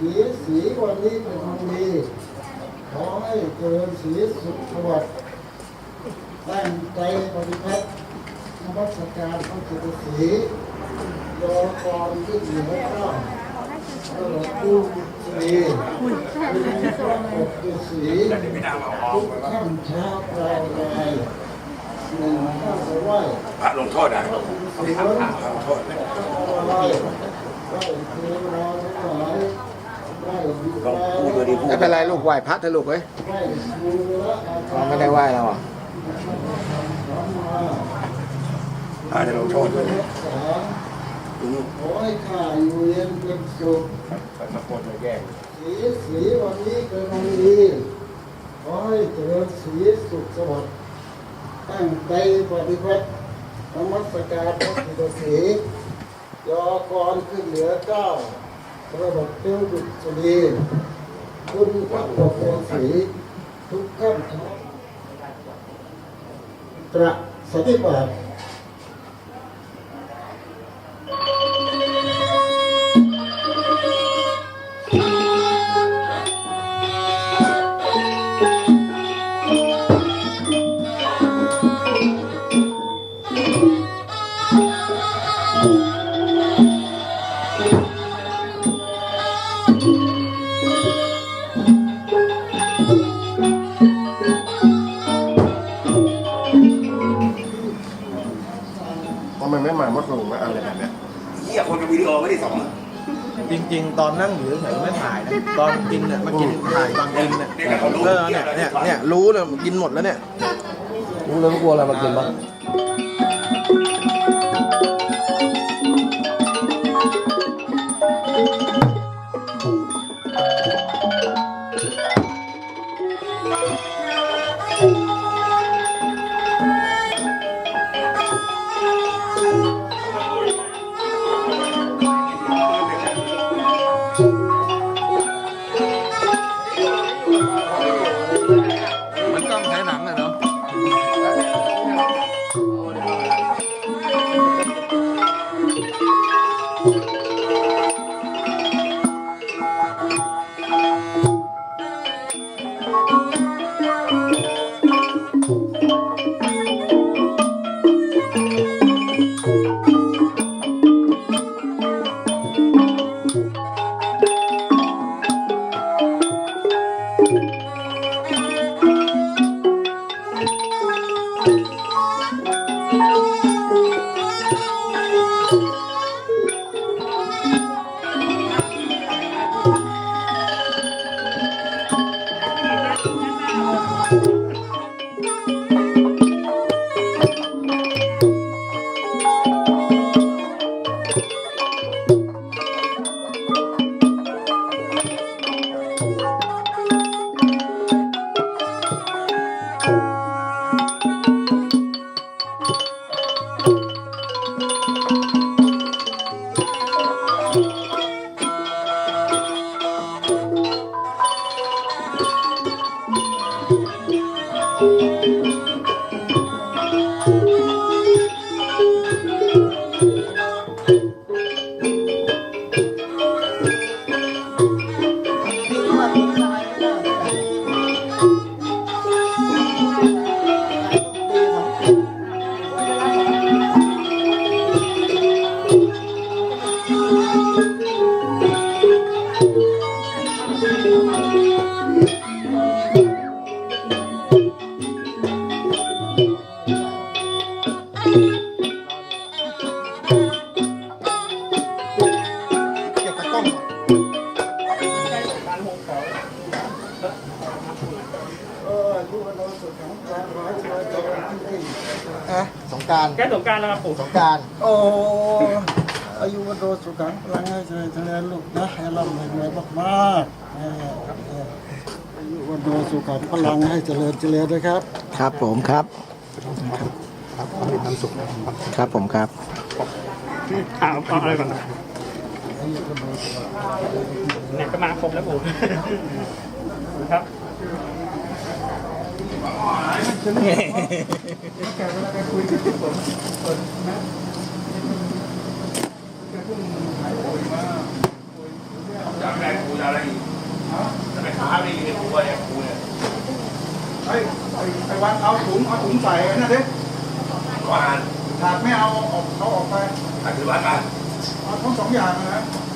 สีสีวันนี้เป็นวันดี ขอให้เจริญสีสุขสวัสดิ์ตั้งใจปฏิบัตินวัตการพระจิตสีรอกรขึ้นเหนือเจ้าพระผู้สีเป็นพระปกสีทุกข้ามเช้าปลายแรงหนึ่งข้าไปไหวพระลงโทษนะสีวันไหว้ไหว้เทวดาทั้งหลาย ไหว้บิดาพูดตัวดีพูดไม่เป็นไรลูกไหว้พระเถอะลูกเอ้ยไหว้ครูและอาจารเราย์ไม่ได้ไหว้เราอะพระจะลงโทษด้วยนะขอให้ข้าอยู่เย็นเป็นสุขสะกดเลยแก้สีสีวันนี้เป็นวันดีขอให้เจริญสีสุขสวัสดิ์ตั้งใจปฏิบัตินมัสการพระศิษสียอกรขึ้นเหนือเก้า พระบทเจ้าดุษฎีคุณพระปกครองสีทุกขั้นตระสติปัฏฐทำไมไม่มามัดลงมาอะไรแบบเนี้ยเหี้ยคนกับวิดีโอไม่ได้สองอะจริงๆ ตอนนั่งอยู่เฉยๆไม่ถ่ายนะตอนกินเนี่ยมากินถ่ายตอนกินเนี่ยเนี่ยเขารู้เออเนี่ยเนี่ยเนี่ยรู้เลยกินหมดแล้วเนี่ย รู้แล้วกลัวอะไรมากินบ้าง เก็ บตะกล้องเออผู้บรรลุสุขของการร้อยชายเจริญที่ดีอะสงกรารแก้สงกรารแล้วครับปู่สงกรารโอ้อายุวันโดสุขังพลังให้เจริญเจริญลูกนะให้ร่ำให้รวยมากๆเออเอออายุวันโดสุขังพลังให้เจริญเจริญนะครับ ครับผมครับ ครับมีความสุขครับผมครับเอาเอาอะไรก่อนเนี่ยก็มาครบแล้วปู่ครับจากแรกคุยจะอะไรอีกฮะจะไปท้าได้ยินในครัวเนี่ยครูเนี่ยไอ้ไอ้ไอ้วันเอาถุงเอาถุงใส่ไอ้นั่นดิก็ อ่านถาดไม่เอาเอาออกเอาออกไปอ่านถือวัดมาเอาทั้งสองอย่างนะอ